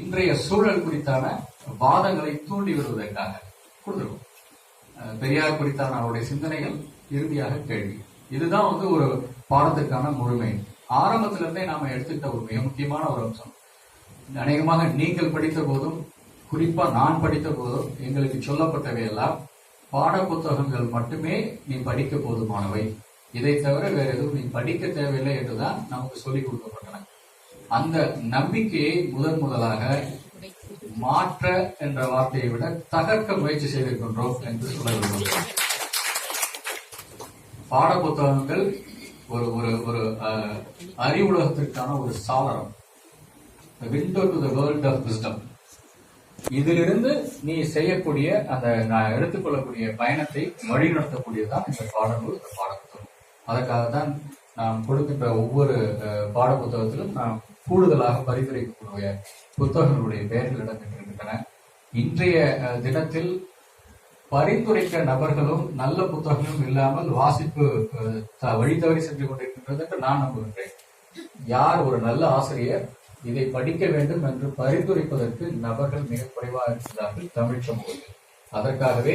இன்றைய சூழல் குறித்தான வாதங்களை தூண்டி விடுவதற்காக கொடுத்துருவோம் பெரியார் குறித்தான அவருடைய சிந்தனைகள் இறுதியாக கேள்வி. இதுதான் வந்து ஒரு பாடத்திற்கான முழுமை. ஆரம்பத்துல இருந்தே நாம எடுத்துக்கிட்ட ஒரு மிக முக்கியமான ஒரு அம்சம். அநேகமாக நீங்கள் படித்த போதும் குறிப்பா நான் படித்த போதும் எங்களுக்கு சொல்லப்பட்டவை எல்லாம் பாட புத்தகங்கள் மட்டுமே நீ படிக்க போதுமானவை. இதை தவிர வேற எதுவும் நீ படிக்க தேவையில்லை என்றுதான் நமக்கு சொல்லிக் கொடுக்கப்பட்டன. அந்த நம்பிக்கையை முதன் முதலாக மாற்ற என்ற வார்த்தையை விட தகர்க்க முயற்சி செய்திருக்கின்றோம் என்று சொல்ல விரும்புகிறேன் பாட புத்தகங்கள் ஒரு ஒரு ஒரு அறிவுலகத்திற்கான ஒரு சாளரம். Window to the world of wisdom இதிலிருந்து நீ செய்யக்கூடிய அந்த நான் எடுத்துக்கொள்ளக்கூடிய பயணத்தை வழிநடத்தக்கூடியதான் இந்த பாடநூல் இந்த பாடப்புத்தகம். அதற்காக தான் நாம் கொடுக்கின்ற ஒவ்வொரு பாடப்புத்தகத்திலும் பாட புத்தகத்திலும் நாம் கூடுதலாக பரிந்துரைக்கக்கூடிய புத்தகங்களுடைய பெயர்கள் இடம்பெற்றிருக்கின்றன. இன்றைய தினத்தில் பரிந்துரைக்க நபர்களும் நல்ல புத்தகங்களும் இல்லாமல் வாசிப்பு வழி தவறி சென்று கொண்டிருக்கின்றது என்று நான் நம்புகின்றேன். யார் ஒரு நல்ல ஆசிரியர் இதை படிக்க வேண்டும் என்று பரிந்துரைப்பதற்கு நபர்கள் மிக குறைவாக இருக்கிறார்கள் தமிழ் சமூகத்தில். அதற்காகவே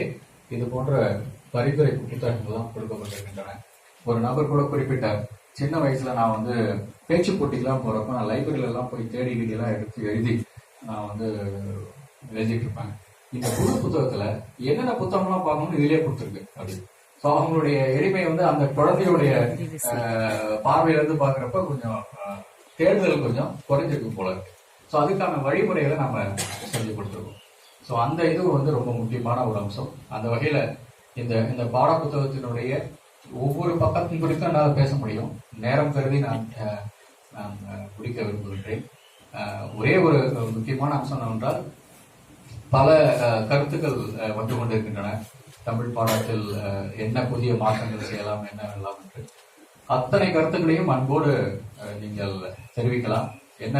இது போன்ற பரிந்துரை புத்தகங்கள் எல்லாம் கொடுக்கப்பட்டிருக்கின்றன. ஒரு நபர் கூட குறிப்பிட்டார் சின்ன வயசுல நான் வந்து பேச்சு போட்டிக்கெல்லாம் போறப்ப நான் லைப்ரரியில எல்லாம் போய் தேடி கீடி எல்லாம் எடுத்து எழுதி நான் வந்து எழுதிட்டு இருப்பேன். இந்த புது புத்தகத்துல என்னென்ன புத்தகம்லாம் பார்க்கணும்னு இதுலயே கொடுத்துருக்கு அப்படி. ஸோ அவங்களுடைய எளிமை வந்து அந்த குழந்தையுடைய பார்வையில இருந்து பாக்குறப்ப கொஞ்சம் தேடுதல் கொஞ்சம் குறைஞ்சிருக்கு போல இருக்கு. ஸோ அதுக்கான வழிமுறைகளை நாம செஞ்சு கொடுத்துருக்கோம். ஸோ அந்த இது வந்து ரொம்ப முக்கியமான ஒரு அம்சம். அந்த வகையில இந்த இந்த பாட புத்தகத்தினுடைய ஒவ்வொரு பக்கத்தின் குறித்தும் என்னால் பேச முடியும். நேரம் கருதி நான் அஹ், நான் முடிக்க விரும்புகின்றேன். அஹ், ஒரே ஒரு முக்கியமான அம்சம் என்னவென்றால் பல கருத்துக்கள் அஹ், வந்து கொண்டிருக்கின்றன. தமிழ் பாடத்தில் அஹ், என்ன புதிய மாற்றங்கள் செய்யலாம் என்ன வெல்லலாம் என்று. அத்தனை கருத்துக்களையும் அன்போடு நீங்கள் தெரிவிக்கலாம். என்ன